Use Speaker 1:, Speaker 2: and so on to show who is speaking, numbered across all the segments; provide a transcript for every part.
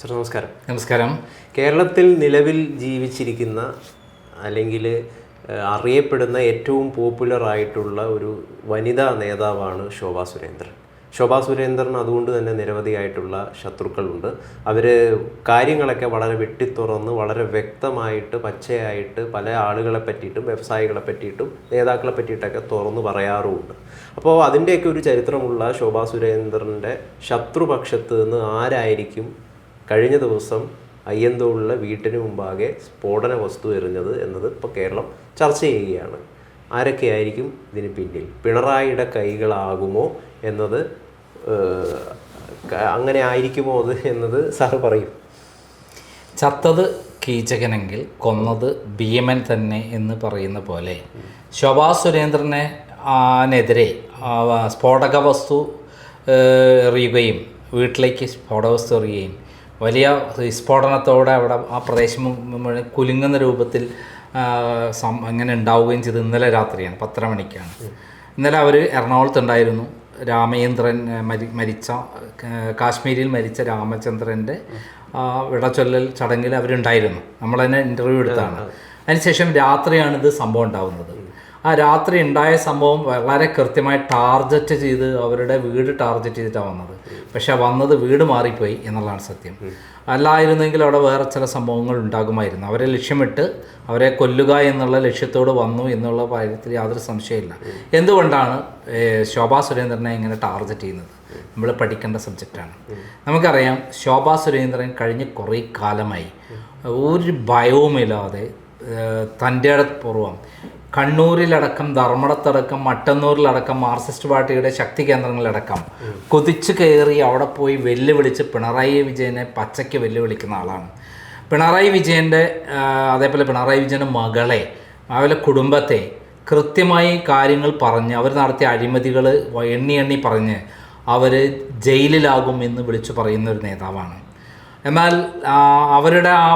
Speaker 1: Sir നമസ്കാരം.
Speaker 2: നമസ്കാരം.
Speaker 1: കേരളത്തിൽ നിലവിൽ ജീവിച്ചിരിക്കുന്ന അല്ലെങ്കിൽ അറിയപ്പെടുന്ന ഏറ്റവും പോപ്പുലർ ആയിട്ടുള്ള ഒരു വനിതാ നേതാവാണ് ശോഭാ സുരേന്ദ്രൻ. ശോഭാ സുരേന്ദ്രൻ അതുകൊണ്ട് തന്നെ നിരവധിയായിട്ടുള്ള ശത്രുക്കളുണ്ട്. അവർ കാര്യങ്ങളൊക്കെ വളരെ വെട്ടിത്തുറന്ന് വളരെ വ്യക്തമായിട്ട് പച്ചയായിട്ട് പല ആളുകളെ പറ്റിയിട്ടും വ്യവസായികളെ പറ്റിയിട്ടും നേതാക്കളെ പറ്റിയിട്ടൊക്കെ തുറന്ന് പറയാറുമുണ്ട്. അപ്പോൾ അതിന്റെയൊക്കെ ഒരു ചരിത്രമുള്ള ശോഭാ സുരേന്ദ്രന്റെ ശത്രുപക്ഷത്ത് നിന്ന് ആരായിരിക്കും കഴിഞ്ഞ ദിവസം അയ്യന്തോളിലെ വീട്ടിന് മുമ്പാകെ സ്ഫോടന വസ്തു എറിഞ്ഞത് എന്നത് ഇപ്പോൾ കേരളം ചർച്ച ചെയ്യുകയാണ്. ആരൊക്കെയായിരിക്കും ഇതിന് പിന്നിൽ? പിണറായിയുടെ കൈകളാകുമോ എന്നത് അങ്ങനെ ആയിരിക്കുമോ അത് എന്നത് സാറ് പറയും.
Speaker 2: ചത്തത് കീചകനെങ്കിൽ കൊന്നത് ഭീമൻ തന്നെ എന്ന് പറയുന്ന പോലെ ശോഭാ സുരേന്ദ്രനെ നെതിരെ സ്ഫോടക വസ്തു എറിയുകയും വീട്ടിലേക്ക് സ്ഫോടക വസ്തു എറിയുകയും വലിയ വിസ്ഫോടനത്തോടെ അവിടെ ആ പ്രദേശം മുഴുവൻ കുലുങ്ങുന്ന രൂപത്തിൽ അങ്ങനെ ഉണ്ടാവുകയും ചെയ്ത് ഇന്നലെ രാത്രിയാണ് പത്തര മണിക്കാണ്. ഇന്നലെ അവർ എറണാകുളത്തുണ്ടായിരുന്നു രാമചന്ദ്രൻ ആ, മരി മരിച്ച കാശ്മീരിൽ മരിച്ച രാമചന്ദ്രന്റെ ആ, വിടചൊല്ലൽ ചടങ്ങിൽ അവരുണ്ടായിരുന്നു. നമ്മൾ തന്നെ ഇന്റർവ്യൂ എടുത്താണ് അതിനുശേഷം രാത്രിയാണ് ഇത് സംഭവം ഉണ്ടാകുന്നത് ആ രാത്രി ഉണ്ടായ സംഭവം വളരെ കൃത്യമായി ടാർഗറ്റ് ചെയ്ത് അവരുടെ വീട് ടാർഗറ്റ് ചെയ്തിട്ടാണ് വന്നത്. പക്ഷെ വന്നത് വീട് മാറിപ്പോയി എന്നുള്ളതാണ് സത്യം. അല്ലായിരുന്നെങ്കിൽ അവിടെ വേറെ ചില സംഭവങ്ങൾ ഉണ്ടാകുമായിരുന്നു. അവരെ ലക്ഷ്യമിട്ട് അവരെ കൊല്ലുക എന്നുള്ള ലക്ഷ്യത്തോട് വന്നു എന്നുള്ള കാര്യത്തിൽ യാതൊരു സംശയമില്ല എന്തുകൊണ്ടാണ് ശോഭാ സുരേന്ദ്രനെ ഇങ്ങനെ ടാർഗറ്റ് ചെയ്യുന്നത്? നമ്മൾ പഠിക്കേണ്ട സബ്ജക്റ്റാണ്. നമുക്കറിയാം ശോഭാ സുരേന്ദ്രൻ കഴിഞ്ഞ കുറേ കാലമായി ഒരു ഭയവുമില്ലാതെ തന്റെ അടുത്ത് പൂർവം കണ്ണൂരിലടക്കം ധർമ്മടത്തടക്കം മട്ടന്നൂരിലടക്കം മാർക്സിസ്റ്റ് പാർട്ടിയുടെ ശക്തി കേന്ദ്രങ്ങളിലടക്കം കൊതിച്ചു കയറി അവിടെ പോയി വെല്ലുവിളിച്ച് പിണറായി വിജയനെ പച്ചയ്ക്ക് വെല്ലുവിളിക്കുന്ന ആളാണ്. പിണറായി വിജയന്റെ അതേപോലെ പിണറായി വിജയന്റെ മകളെ അവരുടെ കുടുംബത്തെ കൃത്യമായി കാര്യങ്ങൾ പറഞ്ഞ് അവർ നടത്തിയ അഴിമതികൾ എണ്ണി എണ്ണി പറഞ്ഞ് അവർ ജയിലിലാകും എന്ന് വിളിച്ചു പറയുന്ന ഒരു നേതാവാണ്. എന്നാൽ അവരുടെ ആ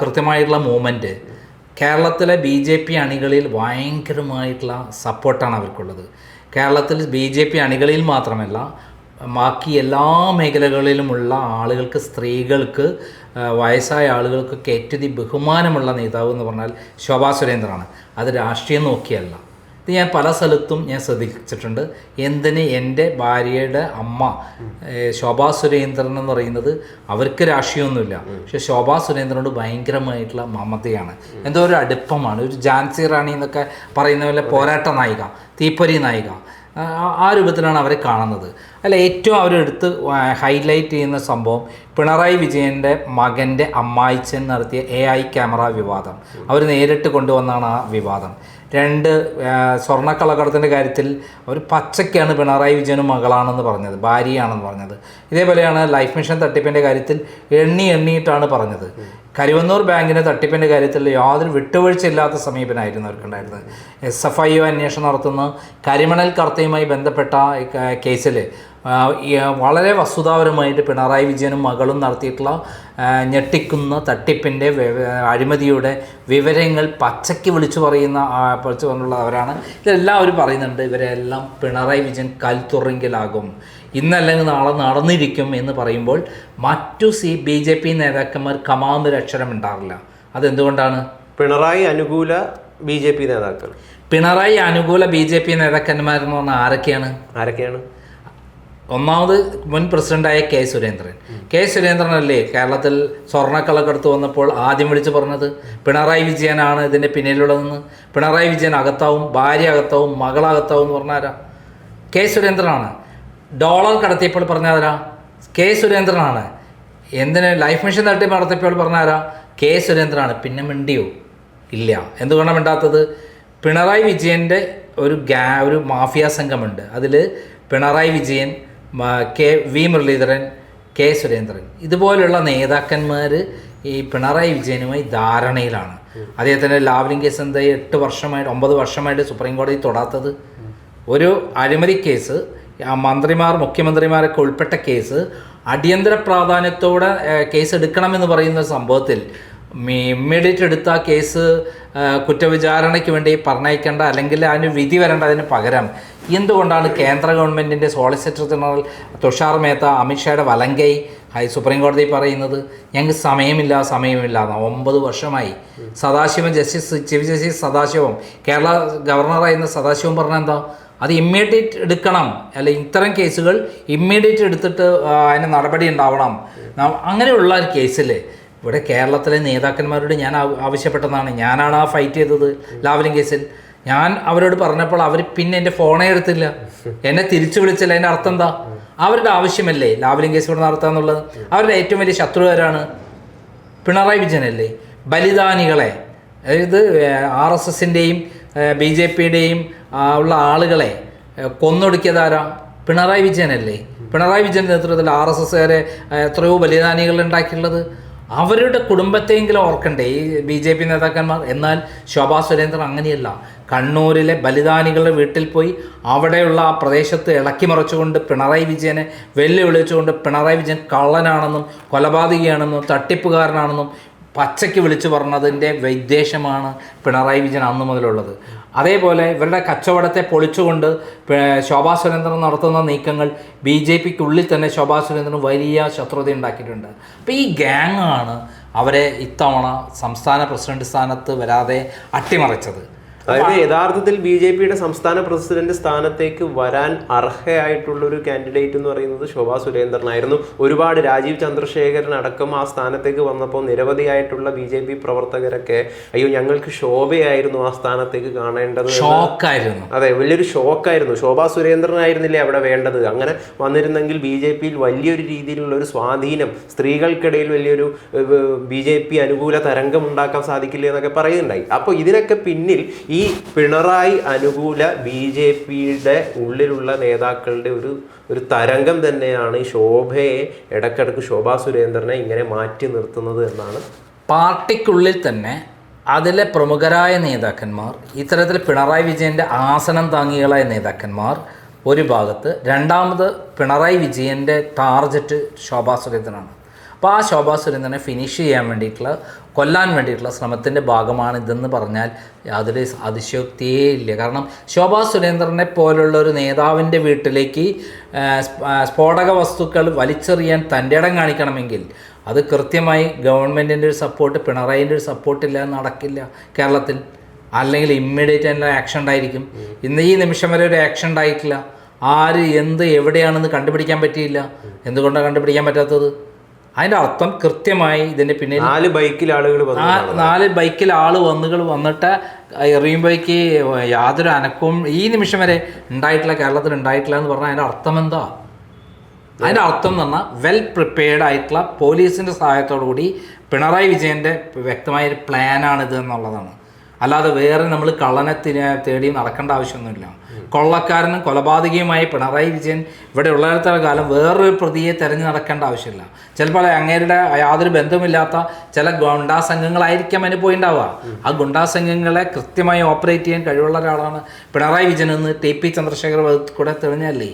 Speaker 2: കൃത്യമായിട്ടുള്ള മൂവ്മെന്റ് കേരളത്തിലെ ബി ജെ പി അണികളിൽ ഭയങ്കരമായിട്ടുള്ള സപ്പോർട്ടാണ് അവർക്കുള്ളത്. കേരളത്തിൽ ബി ജെ പി അണികളിൽ മാത്രമല്ല ബാക്കി എല്ലാ മേഖലകളിലുമുള്ള ആളുകൾക്ക് സ്ത്രീകൾക്ക് വയസ്സായ ആളുകൾക്കൊക്കെ ഏറ്റവും ബഹുമാനമുള്ള നേതാവ് എന്ന് പറഞ്ഞാൽ ശോഭാ സുരേന്ദ്രനാണ്. അത് രാഷ്ട്രീയം നോക്കിയല്ല. ഇത് ഞാൻ പല സ്ഥലത്തും ഞാൻ ശ്രദ്ധിച്ചിട്ടുണ്ട്. എന്തിന് എന്റെ ഭാര്യയുടെ അമ്മ ശോഭാ സുരേന്ദ്രൻ എന്ന് പറയുന്നത് അവർക്ക് രാഷ്ട്രീയമൊന്നുമില്ല. പക്ഷെ ശോഭാ സുരേന്ദ്രനോട് ഭയങ്കരമായിട്ടുള്ള മമതയാണ്. എന്തോ ഒരു അടുപ്പമാണ്. ഒരു ജാൻസി റാണി എന്നൊക്കെ പറയുന്ന പോലെ പോരാട്ട നായിക തീപ്പൊരി നായിക ആ രൂപത്തിലാണ് അവരെ കാണുന്നത്. അല്ല ഏറ്റവും അവരെടുത്ത് ഹൈലൈറ്റ് ചെയ്യുന്ന സംഭവം പിണറായി വിജയന്റെ മകന്റെ അമ്മായിച്ചൻ നടത്തിയ എ ഐ ക്യാമറ വിവാദം. അവർ നേരിട്ട് കൊണ്ടുവന്നാണ് ആ വിവാദം. രണ്ട് ആ, സ്വർണക്കള്ളക്കടത്തിന്റെ കാര്യത്തിൽ അവർ പച്ചയ്ക്കാണ് പിണറായി വിജയനും മകളാണെന്ന് പറഞ്ഞത് ഭാര്യയാണെന്ന് പറഞ്ഞത്. ഇതേപോലെയാണ് ലൈഫ് മിഷൻ തട്ടിപ്പിന്റെ കാര്യത്തിൽ എണ്ണി എണ്ണിയിട്ടാണ് പറഞ്ഞത്. കരുവന്നൂർ ബാങ്കിന്റെ തട്ടിപ്പിന്റെ കാര്യത്തിൽ യാതൊരു വിട്ടുവീഴ്ചയില്ലാത്ത സമീപനായിരുന്നു അവർക്കുണ്ടായിരുന്നത്. എസ് എഫ് ഐ അന്വേഷണം നടത്തുന്ന കരിമണൽ കർത്തയുമായി ബന്ധപ്പെട്ട കേസിൽ വളരെ വസ്തുതാപരമായിട്ട് പിണറായി വിജയനും മകളും നടത്തിയിട്ടുള്ള ഞെട്ടിക്കുന്ന തട്ടിപ്പിന്റെ അഴിമതിയുടെ വിവരങ്ങൾ പച്ചയ്ക്ക് വിളിച്ചു പറയുന്ന വിളിച്ചു പറഞ്ഞുള്ളവരാണ് ഇതെല്ലാം അവർ പറയുന്നുണ്ട്. ഇവരെല്ലാം പിണറായി വിജയൻ കൽത്തുറങ്കിലാകും. ഇന്നല്ലെങ്കിൽ നാളെ നടന്നിരിക്കും എന്ന് പറയുമ്പോൾ മറ്റു സി ബി ജെ പി നേതാക്കന്മാർ കമാന്നൊരക്ഷരം ഉണ്ടാറില്ല അതെന്തുകൊണ്ടാണ്?
Speaker 1: പിണറായി അനുകൂല ബി ജെ പി നേതാക്കൾ.
Speaker 2: പിണറായി അനുകൂല ബി ജെ പി നേതാക്കന്മാരെന്ന് പറഞ്ഞാൽ ആരൊക്കെയാണ്?
Speaker 1: ആരൊക്കെയാണ്?
Speaker 2: ഒന്നാമത് മുൻ പ്രസിഡന്റായ കെ സുരേന്ദ്രൻ. കെ സുരേന്ദ്രനല്ലേ കേരളത്തിൽ സ്വർണക്കളക്കെടുത്ത് വന്നപ്പോൾ ആദ്യം വിളിച്ചു പറഞ്ഞത്? പിണറായി വിജയനാണ് ഇതിന്റെ പിന്നിലുള്ളതെന്ന്. പിണറായി വിജയൻ അകത്താവും ഭാര്യ അകത്താവും മകളകത്താവും എന്ന് പറഞ്ഞാരാ? കെ സുരേന്ദ്രനാണ്. ഡോളർ കടത്തിയപ്പോൾ പറഞ്ഞാരാ? കെ സുരേന്ദ്രനാണ്. എന്തിന്? ലൈഫ് മിഷൻ നടത്തി നടത്തിയപ്പോൾ പറഞ്ഞാരാ? കെ സുരേന്ദ്രനാണ്. പിന്നെ മിണ്ടിയോ? ഇല്ല. എന്തുകൊണ്ടാണ് മിണ്ടാത്തത്? പിണറായി വിജയന്റെ ഒരു ഗ്യാ ഒരു മാഫിയ സംഘമുണ്ട്. അതിൽ Pinarayi Vijayan K V Muraleedharan K Surendran. ഇതുപോലുള്ള നേതാക്കന്മാർ ഈ പിണറായി വിജയനുമായി ധാരണയിലാണ്. അദ്ദേഹത്തിന്റെ ലാവ്ലിംഗ് കേസ് എന്താ? എട്ട് വർഷമായിട്ട് ഒമ്പത് വർഷമായിട്ട് സുപ്രീം കോടതി തൊടാത്തത്. ഒരു അഴിമതി കേസ് മന്ത്രിമാർ മുഖ്യമന്ത്രിമാരൊക്കെ ഉൾപ്പെട്ട കേസ് അടിയന്തര പ്രാധാന്യത്തോടെ കേസ് എടുക്കണമെന്ന് പറയുന്ന സംഭവത്തിൽ ഇമ്മീഡിയറ്റ് എടുത്ത ആ കേസ് കുറ്റവിചാരണയ്ക്ക് വേണ്ടി പറഞ്ഞയക്കേണ്ട അല്ലെങ്കിൽ അതിന് വിധി വരേണ്ടതിന് പകരം എന്തുകൊണ്ടാണ് കേന്ദ്ര ഗവൺമെന്റിന്റെ സോളിസിറ്റർ ജനറൽ തുഷാർ മേത്ത അമിത്ഷായുടെ വലങ്കൈ ഹൈ സുപ്രീം കോടതി പറയുന്നത്? ഞങ്ങൾക്ക് സമയമില്ല സമയമില്ല. എന്ന് ഒമ്പത് വർഷമായി. Sathasivam justice chief justice Sathasivam. Kerala ഗവർണറായിരുന്ന Sathasivam പറഞ്ഞ എന്താ? അത് ഇമ്മീഡിയറ്റ് എടുക്കണം. അല്ല ഇത്തരം കേസുകൾ ഇമ്മീഡിയറ്റ് എടുത്തിട്ട് അതിന് നടപടി ഉണ്ടാവണം. അങ്ങനെയുള്ള കേസിൽ ഇവിടെ കേരളത്തിലെ നേതാക്കന്മാരോട് ഞാൻ ആവശ്യപ്പെട്ടതാണ്. ഞാനാണ് ആ ഫൈറ്റ് ചെയ്തത് ലാവലിംഗ് കേസിൽ. ഞാൻ അവരോട് പറഞ്ഞപ്പോൾ അവർ പിന്നെ എന്റെ ഫോണേ എടുത്തില്ല. എന്നെ തിരിച്ചു വിളിച്ചില്ല. അതിന്റെ അർത്ഥം എന്താ? അവരുടെ ആവശ്യമല്ലേ ലാവലിംഗ് കേസ് ഇവിടെ നടത്തുക എന്നുള്ളത്? അവരുടെ ഏറ്റവും വലിയ ശത്രു ആരാണ് പിണറായി വിജയനല്ലേ? ബലിദാനികളെ. അതായത് ആർ എസ് എസിന്റെയും ബി ജെ പിയുടെയും ഉള്ള ആളുകളെ കൊന്നൊടുക്കിയതാരാ പിണറായി വിജയനല്ലേ? പിണറായി വിജയൻ നേതൃത്വത്തിൽ ആർ എസ് എസ്സുകാരെ എത്രയോ ബലിദാനികൾ ഉണ്ടാക്കിയുള്ളത് അവരുടെ കുടുംബത്തെയെങ്കിലും ഓർക്കണ്ടേ? ഈ ബി ജെ പി നേതാക്കന്മാർ. എന്നാൽ ശോഭാ സുരേന്ദ്രൻ അങ്ങനെയല്ല. കണ്ണൂരിലെ ബലിദാനികളുടെ വീട്ടിൽ പോയി അവിടെയുള്ള ആ പ്രദേശത്ത് ഇളക്കി മറിച്ചുകൊണ്ട് പിണറായി വിജയനെ വെല്ലുവിളിച്ചുകൊണ്ട് പിണറായി വിജയൻ കള്ളനാണെന്നും കൊലപാതകയാണെന്നും തട്ടിപ്പുകാരനാണെന്നും പച്ചയ്ക്ക് വിളിച്ചു പറഞ്ഞതിന്റെ വിദ്വേഷമാണ് പിണറായി വിജയൻ അന്ന് മുതലുള്ളത്. അതേപോലെ ഇവരുടെ കച്ചവടത്തെ പൊളിച്ചുകൊണ്ട് ശോഭാ സുരേന്ദ്രൻ നടത്തുന്ന നീക്കങ്ങൾ ബി ജെ പിക്കുള്ളിൽ തന്നെ ശോഭാ സുരേന്ദ്രൻ വലിയ ശത്രുത ഉണ്ടാക്കിയിട്ടുണ്ട്. അപ്പോൾ ഈ ഗ്യാങ്ങാണ് അവരെ ഇത്തവണ സംസ്ഥാന പ്രസിഡന്റ് സ്ഥാനത്ത് വരാതെ അട്ടിമറിച്ചത്.
Speaker 1: അതായത് യഥാർത്ഥത്തിൽ ബി ജെ പിയുടെ സംസ്ഥാന പ്രസിഡന്റ് സ്ഥാനത്തേക്ക് വരാൻ അർഹയായിട്ടുള്ള ഒരു കാൻഡിഡേറ്റ് എന്ന് പറയുന്നത് ശോഭാ സുരേന്ദ്രനായിരുന്നു. ഒരുപാട് രാജീവ് ചന്ദ്രശേഖരൻ അടക്കം ആ സ്ഥാനത്തേക്ക് വന്നപ്പോൾ നിരവധിയായിട്ടുള്ള ബി ജെ പി പ്രവർത്തകരൊക്കെ അയ്യോ ഞങ്ങൾക്ക് ശോഭയായിരുന്നു ആ സ്ഥാനത്തേക്ക് കാണേണ്ടത്
Speaker 2: ഷോക്കായിരുന്നു.
Speaker 1: അതെ വലിയൊരു ഷോക്കായിരുന്നു. ശോഭാ സുരേന്ദ്രനായിരുന്നില്ലേ അവിടെ വേണ്ടത്? അങ്ങനെ വന്നിരുന്നെങ്കിൽ ബി ജെ പിയിൽ വലിയൊരു രീതിയിലുള്ള ഒരു സ്വാധീനം സ്ത്രീകൾക്കിടയിൽ വലിയൊരു ബി ജെ പി അനുകൂല തരംഗം ഉണ്ടാക്കാൻ സാധിക്കില്ല എന്നൊക്കെ പറയുന്നുണ്ടായി. അപ്പോൾ ഇതിനൊക്കെ പിന്നിൽ ഈ പിണറായി അനുകൂല ബി ജെ പിയുടെ ഉള്ളിലുള്ള നേതാക്കളുടെ ഒരു ഒരു തരംഗം തന്നെയാണ് ഈ ശോഭയെ ഇടയ്ക്കിടയ്ക്ക് ശോഭാ സുരേന്ദ്രനെ ഇങ്ങനെ മാറ്റി നിർത്തുന്നത് എന്നാണ്.
Speaker 2: പാർട്ടിക്കുള്ളിൽ തന്നെ അതിലെ പ്രമുഖരായ നേതാക്കന്മാർ ഇത്തരത്തിൽ പിണറായി വിജയന്റെ ആസനം താങ്ങികളായ നേതാക്കന്മാർ ഒരു ഭാഗത്ത് രണ്ടാമത് പിണറായി വിജയന്റെ ടാർജറ്റ് ശോഭാ സുരേന്ദ്രനാണ്. അപ്പോൾ ആ ശോഭാ സുരേന്ദ്രനെ ഫിനിഷ് ചെയ്യാൻ വേണ്ടിയിട്ടുള്ള കൊല്ലാൻ വേണ്ടിയിട്ടുള്ള ശ്രമത്തിന്റെ ഭാഗമാണ് ഇതെന്ന് പറഞ്ഞാൽ യാതൊരു അതിശയോക്തിയേ ഇല്ല. കാരണം ശോഭാ സുരേന്ദ്രനെ പോലുള്ള ഒരു നേതാവിന്റെ വീട്ടിലേക്ക് സ്ഫോടക വസ്തുക്കൾ വലിച്ചെറിയാൻ തന്റെ ഇടം കാണിക്കണമെങ്കിൽ അത് കൃത്യമായി ഗവൺമെന്റിന്റെ ഒരു സപ്പോർട്ട് പിണറായിന്റെ ഒരു സപ്പോർട്ട് ഇല്ലാതെ നടക്കില്ല കേരളത്തിൽ. അല്ലെങ്കിൽ ഇമ്മീഡിയറ്റ് തന്നെ ആക്ഷൻ ഉണ്ടായിരിക്കും. ഇന്ന് ഈ നിമിഷം വരെ ഒരു ആക്ഷൻ ഉണ്ടായിട്ടില്ല. ആര് എന്ത് എവിടെയാണെന്ന് കണ്ടുപിടിക്കാൻ പറ്റിയില്ല. എന്തുകൊണ്ടാണ് കണ്ടുപിടിക്കാൻ പറ്റാത്തത്? അതിന്റെ അർത്ഥം കൃത്യമായി ഇതിന്റെ പിന്നെ
Speaker 1: നാല് ബൈക്കിൽ ആളുകൾ
Speaker 2: നാല് ബൈക്കിൽ ആൾ വന്നുകൾ വന്നിട്ട് എറിയുമ്പോഴേക്ക് യാതൊരു അനക്കവും ഈ നിമിഷം വരെ ഉണ്ടായിട്ടില്ല കേരളത്തിൽ ഉണ്ടായിട്ടില്ല എന്ന് പറഞ്ഞാൽ അതിന്റെ അർത്ഥം എന്താ? അതിന്റെ അർത്ഥം എന്ന് പറഞ്ഞാൽ വെൽ പ്രിപ്പയർഡ് ആയിട്ടുള്ള പോലീസിന്റെ സഹായത്തോടു കൂടി പിണറായി വിജയന്റെ വ്യക്തമായൊരു ഇത് എന്നുള്ളതാണ്. അല്ലാതെ വേറെ നമ്മൾ കള്ളനത്തിന് തേടി നടക്കേണ്ട ആവശ്യമൊന്നുമില്ല. കൊള്ളക്കാരനും കൊലപാതകയുമായി പിണറായി വിജയൻ ഇവിടെ ഉള്ളിടത്തോളം കാലം വേറൊരു പ്രതിയെ തിരഞ്ഞു നടക്കേണ്ട ആവശ്യമില്ല. ചിലപ്പോൾ അങ്ങേരുടെ യാതൊരു ബന്ധമില്ലാത്ത ചില ഗുണ്ടാ സംഘങ്ങളായിരിക്കാം അതിന് പോയിണ്ടാവുക. ആ ഗുണ്ടാ സംഘങ്ങളെ കൃത്യമായി ഓപ്പറേറ്റ് ചെയ്യാൻ കഴിവുള്ള ഒരാളാണ് പിണറായി വിജയൻ എന്ന് ടി പി ചന്ദ്രശേഖർ കൂടെ തെളിഞ്ഞല്ലേ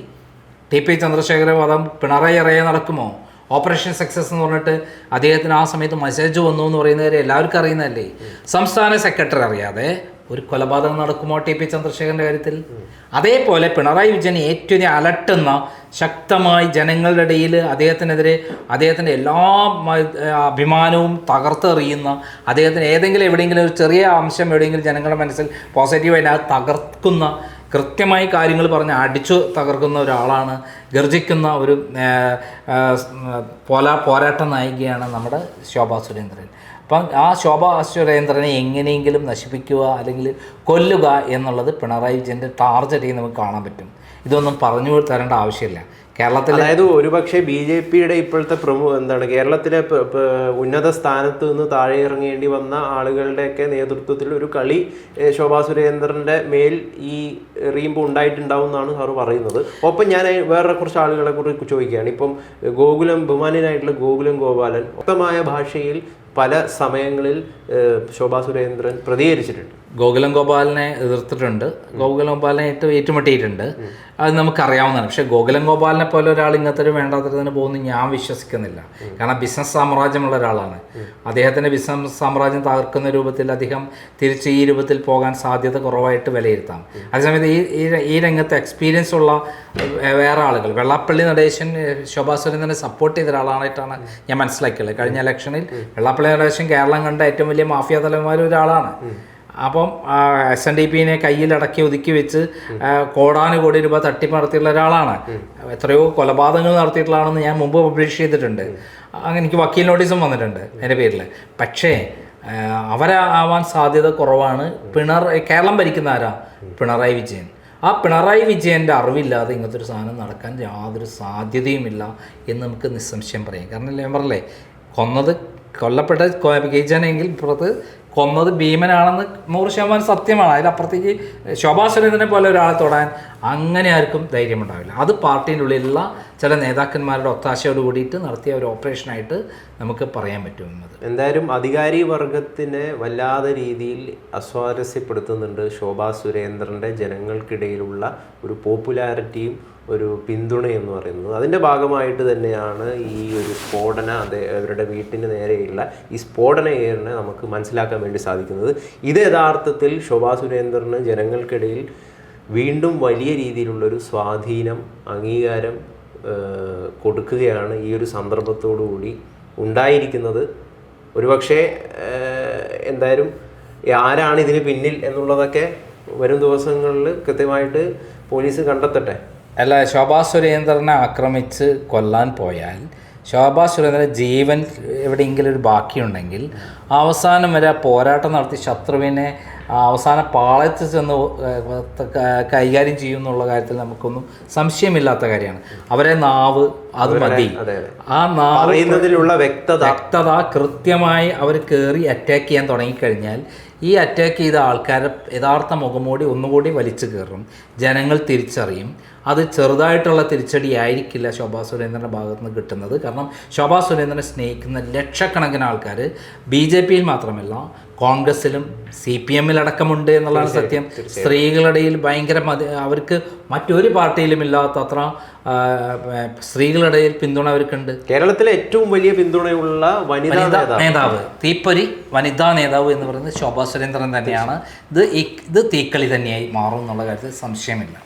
Speaker 2: ടി പി ചന്ദ്രശേഖര വധം പിണറായി ഇറയെ നടക്കുമോ? ഓപ്പറേഷൻ സക്സസ് എന്ന് പറഞ്ഞിട്ട് അദ്ദേഹത്തിന് ആ സമയത്ത് മെസ്സേജ് വന്നു എന്ന് പറയുന്നവരെ എല്ലാവർക്കും അറിയുന്നതല്ലേ? സംസ്ഥാന സെക്രട്ടറി അറിയാതെ ഒരു കൊലപാതകം നടക്കുമോ ടി പി ചന്ദ്രശേഖരന്റെ കാര്യത്തിൽ? അതേപോലെ പിണറായി വിജയൻ ഏറ്റവും അലട്ടുന്ന ശക്തമായി ജനങ്ങളുടെ ഇടയിൽ അദ്ദേഹത്തിനെതിരെ അദ്ദേഹത്തിന്റെ എല്ലാ അഭിമാനവും തകർത്തെറിയുന്ന അദ്ദേഹത്തിന് ഏതെങ്കിലും എവിടെയെങ്കിലും ഒരു ചെറിയ അംശം എവിടെയെങ്കിലും ജനങ്ങളുടെ മനസ്സിൽ പോസിറ്റീവായിട്ട് തകർക്കുന്ന കൃത്യമായി കാര്യങ്ങൾ പറഞ്ഞ് അടിച്ചു തകർക്കുന്ന ഒരാളാണ് ഗർജിക്കുന്ന ഒരു പോലാ പോരാട്ട നായികയാണ് നമ്മുടെ ശോഭാ സുരേന്ദ്രൻ. അപ്പം ആ ശോഭാ സുരേന്ദ്രനെ എങ്ങനെയെങ്കിലും നശിപ്പിക്കുക അല്ലെങ്കിൽ കൊല്ലുക എന്നുള്ളത് പിണറായി വിജയന്റെ ടാർജറ്റായി നമുക്ക് കാണാൻ പറ്റും. ഇതൊന്നും പറഞ്ഞു തരേണ്ട ആവശ്യമില്ല. കേരളത്തിൽ
Speaker 1: അതായത് ഒരുപക്ഷെ ബി ജെ പിയുടെ ഇപ്പോഴത്തെ പ്രമുഖ എന്താണ് കേരളത്തിലെ ഉന്നത സ്ഥാനത്ത് നിന്ന് താഴെ ഇറങ്ങേണ്ടി വന്ന ആളുകളുടെയൊക്കെ നേതൃത്വത്തിൽ ഒരു കളി ശോഭാ സുരേന്ദ്രന്റെ മേൽ ഈ റീമ്പ് ഉണ്ടായിട്ടുണ്ടാവും എന്നാണ് സാറ് പറയുന്നത്. ഒപ്പം ഞാൻ വേറെ കുറച്ച് ആളുകളെ കുറിച്ച് ചോദിക്കുകയാണ്. ഇപ്പം ഗോകുലം ബഹുമാനായിട്ടുള്ള ഗോകുലം ഗോപാലൻ വ്യക്തമായ ഭാഷയിൽ പല സമയങ്ങളിൽ ശോഭാ സുരേന്ദ്രൻ പ്രതികരിച്ചിട്ടുണ്ട്.
Speaker 2: ഗോകുലം ഗോപാലിനെ എതിർത്തിട്ടുണ്ട്. ഗോകുലം ഗോപാലിനെ ഏറ്റവും ഏറ്റുമുട്ടിയിട്ടുണ്ട്. അത് നമുക്കറിയാവുന്നതാണ്. പക്ഷേ ഗോകുലം ഗോപാലിനെ പോലെ ഒരാൾ ഇങ്ങനത്തെ ഒരു വേണ്ടാത്തതിന് പോകുന്നു ഞാൻ വിശ്വസിക്കുന്നില്ല. കാരണം ബിസിനസ് സാമ്രാജ്യമുള്ള ഒരാളാണ്. അദ്ദേഹത്തിന്റെ ബിസിനസ് സാമ്രാജ്യം തകർക്കുന്ന രൂപത്തിൽ അദ്ദേഹം തിരിച്ച് ഈ രൂപത്തിൽ പോകാൻ സാധ്യത കുറവായിട്ട് വിലയിരുത്താം. അതേസമയത്ത് ഈ ഈ- രംഗത്ത് എക്സ്പീരിയൻസ് ഉള്ള വേറെ ആളുകൾ. വെള്ളാപ്പള്ളി നടേശൻ ശോഭാ സുരേന്ദ്രനെ സപ്പോർട്ട് ചെയ്ത ഒരാളായിട്ടാണ് ഞാൻ മനസ്സിലാക്കിയുള്ളത്. കഴിഞ്ഞ ഇലക്ഷനിൽ വെള്ളാപ്പള്ളി നടേശൻ കേരളം കണ്ട ഏറ്റവും വലിയ മാഫിയ തലവന്മാരിൽ ഒരാളാണ്. അപ്പം എസ് എൻ ഡി പിനെ കയ്യിലടക്കി ഒതുക്കി വെച്ച് കോടാന കോടാനുകോടി രൂപ തട്ടിപ്പ് നടത്തിയുള്ള ഒരാളാണ്. എത്രയോ കൊലപാതകങ്ങൾ നടത്തിയിട്ടുള്ളതാണെന്ന് ഞാൻ മുമ്പ് പബ്ലിഷ് ചെയ്തിട്ടുണ്ട്. അങ്ങനെ എനിക്ക് വക്കീൽ നോട്ടീസും വന്നിട്ടുണ്ട് എന്റെ പേരിൽ പക്ഷേ അവരാവാൻ സാധ്യത കുറവാണ് പിണർ കേരളം ഭരിക്കുന്ന ആരാ? പിണറായി വിജയൻ. ആ പിണറായി വിജയന്റെ അറിവില്ലാതെ ഇങ്ങനത്തെ ഒരു സാധനം നടക്കാൻ യാതൊരു സാധ്യതയുമില്ല എന്ന് നമുക്ക് നിസ്സംശയം പറയാം. കാരണം ഞാൻ പറഞ്ഞില്ലേ കൊന്നത് കൊല്ലപ്പെട്ട കേജാനെങ്കിൽ ഇപ്പുറത്ത് കൊന്നത് ഭീമനാണെന്ന് നൂറ് ശതമാനം സത്യമാണ്. അതിലപ്പുറത്തേക്ക് ശോഭാ സുരേന്ദ്രനെ പോലെ ഒരാളെ തൊടാൻ അങ്ങനെ ആർക്കും ധൈര്യമുണ്ടാവില്ല. അത് പാർട്ടീന്റെ ഉള്ളിലുള്ള ചില നേതാക്കന്മാരുടെ ഒത്താശയോട് കൂടിയിട്ട് നടത്തിയ ഒരു ഓപ്പറേഷനായിട്ട് നമുക്ക് പറയാൻ പറ്റും എന്നത്
Speaker 1: എന്തായാലും അധികാരി വർഗത്തിനെ വല്ലാതെ രീതിയിൽ അസ്വാരസ്യപ്പെടുത്തുന്നുണ്ട് ശോഭാ സുരേന്ദ്രന്റെ ജനങ്ങൾക്കിടയിലുള്ള ഒരു പോപ്പുലാരിറ്റിയും ഒരു പിന്തുണ എന്ന് പറയുന്നത്. അതിന്റെ ഭാഗമായിട്ട് തന്നെയാണ് ഈ ഒരു സ്ഫോടന അവരുടെ വീട്ടിന് നേരെയുള്ള ഈ സ്ഫോടന ഏറിനെ നമുക്ക് മനസ്സിലാക്കാൻ വേണ്ടി സാധിക്കുന്നത്. ഇത് യഥാർത്ഥത്തിൽ ശോഭാ സുരേന്ദ്രന് ജനങ്ങൾക്കിടയിൽ വീണ്ടും വലിയ രീതിയിലുള്ളൊരു സ്വാധീനം അംഗീകാരം കൊടുക്കുകയാണ് ഈ ഒരു സന്ദർഭത്തോടു കൂടി ഉണ്ടായിരിക്കുന്നത്. ഒരുപക്ഷെ എന്തായാലും ആരാണ് ഇതിന് പിന്നിൽ എന്നുള്ളതൊക്കെ വരും ദിവസങ്ങളിൽ കൃത്യമായിട്ട് പോലീസ് കണ്ടെത്തട്ടെ.
Speaker 2: അല്ല ശോഭാ സുരേന്ദ്രനെ ആക്രമിച്ച് കൊല്ലാൻ പോയാൽ ശോഭാ സുരേന്ദ്രൻ ജീവൻ എവിടെയെങ്കിലും ഒരു ബാക്കിയുണ്ടെങ്കിൽ അവസാനം വരെ പോരാട്ടം നടത്തി ശത്രുവിനെ അവസാന പാളയത്ത് ചെന്ന് കൈകാര്യം ചെയ്യും എന്നുള്ള കാര്യത്തിൽ നമുക്കൊന്നും സംശയമില്ലാത്ത കാര്യമാണ്. അവരെ നാവ് അത് മതി. ആ നാവ്
Speaker 1: വ്യക്തത.
Speaker 2: വ്യക്തത കൃത്യമായി അവർ കയറി അറ്റാക്ക് ചെയ്യാൻ തുടങ്ങിക്കഴിഞ്ഞാൽ ഈ അറ്റാക്ക് ചെയ്ത ആൾക്കാരെ യഥാർത്ഥ മുഖംമൂടി ഒന്നുകൂടി വലിച്ചു കയറും ജനങ്ങൾ തിരിച്ചറിയും. അത് ചെറുതായിട്ടുള്ള തിരിച്ചടി ആയിരിക്കില്ല ശോഭാ സുരേന്ദ്രന്റെ ഭാഗത്ത് നിന്ന് കിട്ടുന്നത്. കാരണം ശോഭാ സുരേന്ദ്രനെ സ്നേഹിക്കുന്ന ലക്ഷക്കണക്കിന് ആൾക്കാർ ബി ജെ പിയിൽ മാത്രമല്ല കോൺഗ്രസിലും സി പി എമ്മിലടക്കമുണ്ട് എന്നുള്ളതാണ് സത്യം. സ്ത്രീകളുടെ ഭയങ്കര മതി അവർക്ക് മറ്റൊരു പാർട്ടിയിലും ഇല്ലാത്ത അത്ര സ്ത്രീകളുടെ പിന്തുണ അവർക്കുണ്ട്.
Speaker 1: കേരളത്തിലെ ഏറ്റവും വലിയ പിന്തുണയുള്ള വനിതാ നേതാവ്
Speaker 2: തീപ്പൊരി വനിതാ നേതാവ് എന്ന് പറയുന്നത് ശോഭാ സുരേന്ദ്രൻ തന്നെയാണ്. ഇത് ഇത് തീക്കളി തന്നെയായി മാറും എന്നുള്ള കാര്യത്തിൽ സംശയമില്ല.